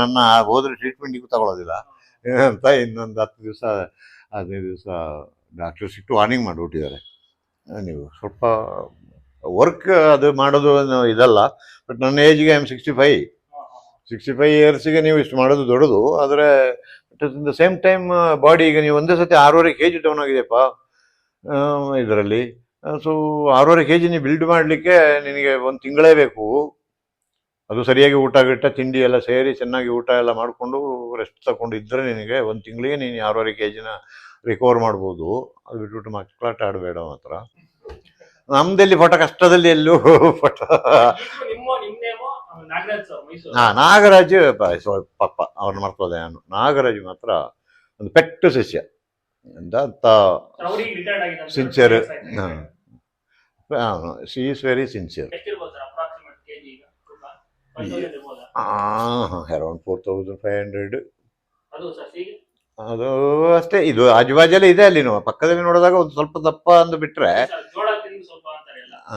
ನನ್ನ ಹೋದ್ರೆ ಟ್ರೀಟ್ಮೆಂಟಿಗೂ ತಗೊಳ್ಳೋದಿಲ್ಲ ಅಂತ ಇನ್ನೊಂದು ಹತ್ತು ದಿವಸ, ಹದಿನೈದು ದಿವಸ ಡಾಕ್ಟರ್ ಸಿಟ್ಟು ವಾರ್ನಿಂಗ್ ಮಾಡಿಬಿಟ್ಟಿದ್ದಾರೆ ನೀವು ಸ್ವಲ್ಪ ವರ್ಕ್ ಅದು ಮಾಡೋದು ಇದಲ್ಲ ಬಟ್ ನನ್ನ ಏಜ್ಗೆ I am sixty five sixty five ಇಯರ್ಸಿಗೆ ನೀವು ಇಷ್ಟು ಮಾಡೋದು ದೊಡ್ಡದು, ಆದರೆ in the same time body ಈಗ ನೀವು ಒಂದೇ ಸತಿ ಆರೂವರೆ ಕೆ ಜಿ ಡೌನ್ ಆಗಿದೆಯಪ್ಪ ಇದರಲ್ಲಿ. ಸೊ ಆರೂವರೆ ಕೆ ಜಿ ನೀವು ಬಿಲ್ಡ್ ಮಾಡಲಿಕ್ಕೆ ನಿನಗೆ ಒಂದು ತಿಂಗಳೇ ಬೇಕು. ಅದು ಸರಿಯಾಗಿ ಊಟ ಗಿಟ್ಟ ತಿಂಡಿ ಎಲ್ಲ ಸೇರಿ ಚೆನ್ನಾಗಿ ಊಟ ಎಲ್ಲ ಮಾಡಿಕೊಂಡು ರೆಸ್ಟ್ ತಗೊಂಡು ಇದ್ದರೆ ನಿನಗೆ ಒಂದು ತಿಂಗಳಿಗೆ ನೀನು ಆರೂವರೆ ಕೆ ಜಿನ ರಿಕವರ್ ಮಾಡ್ಬೋದು. ಅದು ಬಿಟ್ಬಿಟ್ಟು ಮಕ್ಕಳಾಟ ಆಡಬೇಡ ಮಾತ್ರ. ನಮ್ದಲ್ಲಿ ಫೋಟೋ ಕಷ್ಟದಲ್ಲಿ ಎಲ್ಲೂ ಫೋಟೋ ಮೈಸೂರು ಹಾ ನಾಗರಾಜ್ ಪಾಪ ಅವ್ರನ್ನ ಮರ್ತೋದೆ ನಾನು ನಾಗರಾಜ್ ಮಾತ್ರ ಒಂದು ಪೆಟ್ಟು ಸಸ್ಯ ಅಂತ ಅಂತ ಹಾಂ. Sincere she is very sincere ಎಷ್ಟಿರ್ಬೋದು sir approximate KG ಈಗ ತೂಕ? 5,000 ಇರ್ಬೋದಾ? Around four thousand five hundred ಅದು ಅಷ್ಟೇ ಇದು ಆಜುಬಾಜಲ್ಲಿ ಇದೆ ಅಲ್ಲಿ ನಾವು ಪಕ್ಕದಲ್ಲಿ ನೋಡಿದಾಗ ಒಂದು ಸ್ವಲ್ಪ ದಪ್ಪ ಅಂದು ಬಿಟ್ರೆ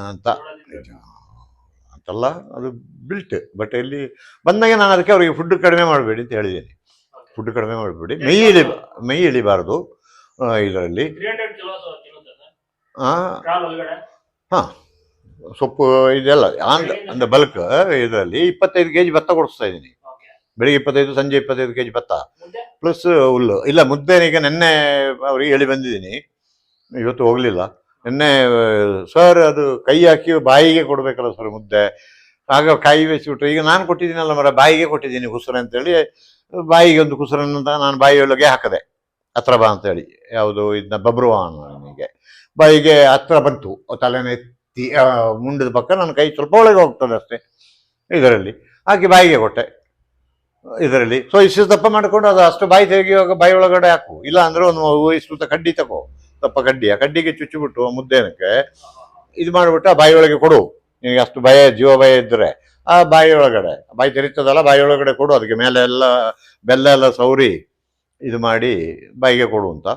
ಅಂತ. ಅಂತಲ್ಲ ಅದು ಬಿಲ್ಟ್ ಬಟ್ ಇಲ್ಲಿ ಬಂದಾಗ ನಾನು ಅದಕ್ಕೆ ಅವರಿಗೆ ಫುಡ್ ಕಡಿಮೆ ಮಾಡಬೇಡಿ ಅಂತ ಹೇಳಿದ್ದೀನಿ. ಫುಡ್ ಕಡಿಮೆ ಮಾಡಬೇಡಿ. ಮೈ ಇಳಿ ಮೈ ಇಳಿಬಾರ್ದು ಇದರಲ್ಲಿ. 300 ಕಿಲೋ ಸೊಪ್ಪು ಇದೆಲ್ಲ ಆನ್ ಅಂದ ಬಲ್ಕ್ ಇದರಲ್ಲಿ ಇಪ್ಪತ್ತೈದು ಕೆ ಜಿ ಭತ್ತ ಕೊಡಿಸ್ತಾ ಇದ್ದೀನಿ ಬೆಳಿಗ್ಗೆ ಇಪ್ಪತ್ತೈದು ಸಂಜೆ ಇಪ್ಪತ್ತೈದು ಕೆ ಜಿ ಭತ್ತ ಪ್ಲಸ್ ಹುಲ್ಲು. ಇಲ್ಲ ಮುದ್ದೆ ಈಗ ನಿನ್ನೆ ಅವ್ರಿಗೆ ಹೇಳಿ ಬಂದಿದ್ದೀನಿ. ಇವತ್ತು ಹೋಗಲಿಲ್ಲ. ನಿನ್ನೆ ಸರ್ ಅದು ಕೈ ಹಾಕಿ ಬಾಯಿಗೆ ಕೊಡಬೇಕಲ್ಲ ಸರ್ ಮುದ್ದೆ. ಆಗ ಕಾಯಿ ಬೆಚ್ಚಿಬಿಟ್ರು ಈಗ ನಾನು ಕೊಟ್ಟಿದ್ದೀನಲ್ಲ ಮರ ಬಾಯಿಗೆ ಕೊಟ್ಟಿದ್ದೀನಿ ಅಂತ ಅಂತೇಳಿ. ಬಾಯಿಗೆ ಒಂದು ಕುಸುರನ್ನು ಅಂತ ನಾನು ಬಾಯಿಯೊಳಗೆ ಹಾಕಿದೆ. ಹತ್ರ ಬಾ ಅಂತೇಳಿ. ಯಾವುದು ಇದನ್ನ ಬಬ್ರುವ ನನಗೆ ಬಾಯಿಗೆ ಹತ್ರ ಬಂತು. ತಲೆನ ಆ, ಮುಂಡದ ಪಕ್ಕ ನನ್ನ ಕೈ ಸ್ವಲ್ಪ ಒಳಗೆ ಹೋಗ್ತದೆ ಅಷ್ಟೇ. ಇದರಲ್ಲಿ. ಹಾಕಿ ಬಾಯಿಗೆ ಕೊಟ್ಟೆ. ಇದರಲ್ಲಿ. ಸೊ ಇಷ್ಟು ದಪ್ಪ ಮಾಡಿಕೊಂಡು ಅದು ಅಷ್ಟು ಬಾಯಿ ತೆಗೆಯುವಾಗ ಬಾಯಿ ಒಳಗಡೆ ಹಾಕು. ಇಲ್ಲ ಅಂದರೆ ಒಂದು ಇಷ್ಟು ಕಡ್ಡಿ ತಗೋ. ದಪ್ಪ ಕಡ್ಡಿ. ಆ ಕಡ್ಡಿಗೆ ಚುಚ್ಚಿಬಿಟ್ಟು ಮುದ್ದೆನಕ್ಕೆ ಇದು ಮಾಡಿಬಿಟ್ಟು ಆ ಬಾಯಿ ಒಳಗೆ ಕೊಡು. ನಿನಗೆ ಅಷ್ಟು ಭಯ ಜೀವ ಭಯ ಇದ್ದರೆ ಆ ಬಾಯಿ ಒಳಗಡೆ. ಬಾಯಿ ತೆರೀತದಲ್ಲ ಬಾಯಿ ಒಳಗಡೆ ಕೊಡು. ಅದಕ್ಕೆ ಮೇಲೆ ಎಲ್ಲ ಬೆಲ್ಲ ಎಲ್ಲ ಸೌರಿ ಇದು ಮಾಡಿ ಬಾಯಿಗೆ ಕೊಡು ಅಂತ.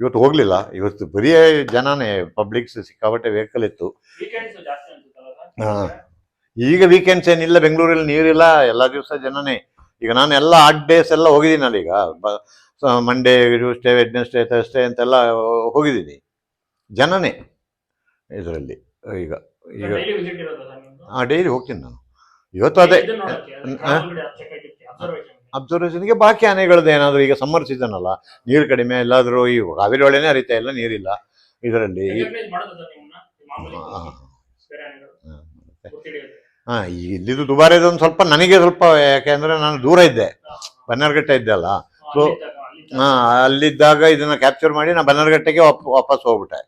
ಇವತ್ತು ಹೋಗಲಿಲ್ಲ. ಇವತ್ತು ಬರೀ ಜನನೇ ಪಬ್ಲಿಕ್ಸ್ ಸಿಕ್ಕಾಪಟ್ಟೆ ವೆಹಿಕಲ್ ಇತ್ತು. ಹಾ. ಈಗ ವೀಕೆಂಡ್ಸ್ ಏನಿಲ್ಲ ಬೆಂಗಳೂರಲ್ಲಿ ನೀರಿಲ್ಲ ಎಲ್ಲ ದಿವಸ ಜನನೇ. ಈಗ ನಾನು ಎಲ್ಲ ಆಟ್ ಡೇಸ್ ಎಲ್ಲ ಹೋಗಿದ್ದೀನಲ್ಲ ಈಗ. ಮಂಡೇ ಟ್ಯೂಸ್ಡೇ ವೆಡ್ನೆಸ್ಡೇ ಥರ್ಸ್ಡೇ ಅಂತೆಲ್ಲ ಹೋಗಿದ್ದೀನಿ. ಜನನೇ ಇದರಲ್ಲಿ. ಈಗ ಈಗ ಆ ಡೈಲಿ ಹೋಗ್ತೀನಿ ನಾನು. ಇವತ್ತು ಅದೇ ಅಬ್ಸರ್ವೇಷನ್ಗೆ ಬಾಕಿ ಆನೆಗಳದ್ದು ಏನಾದರೂ ಈಗ ಸಮ್ಮರ್ ಸೀಸನ್ ಅಲ್ಲ ನೀರು ಕಡಿಮೆ ಎಲ್ಲಾದರೂ ಈ ಕಾವೇರಿ ಒಳ್ಳೆನೇ ಹರಿತಾ ಇಲ್ಲ ನೀರಿಲ್ಲ. ಇದರಲ್ಲಿ ಹಾಂ ಮಾಡೋದು ಸರ್ ನಿಮ್ಮನ್ನ? ಮಾಮೂಲಿ ಹಾ, ಬೇರೆ ಆನೆಗಳು? ಹಾ. ಗೊತ್ತಿಡಿಯೋದು ಹಾ ಇಲ್ಲಿದು ದುಬಾರಿದು ಒಂದು ಸ್ವಲ್ಪ ನನಗೆ ಸ್ವಲ್ಪ ಯಾಕೆಂದ್ರೆ ನಾನು ದೂರ ಇದ್ದೆ. ಬನ್ನರ್ಘಟ್ಟ ಇದ್ದೆ ಅಲ್ಲ. ಸೊ ಹಾಂ ಅಲ್ಲಿದ್ದಾಗ. ಇದನ್ನ ಕ್ಯಾಪ್ಚರ್ ಮಾಡಿ ನಾ ಬನ್ನರ್ಘಟ್ಟೆಗೆ ವಾಪ್- ವಾಪಸ್ ಹೋಗ್ಬಿಟ್ಟೆ.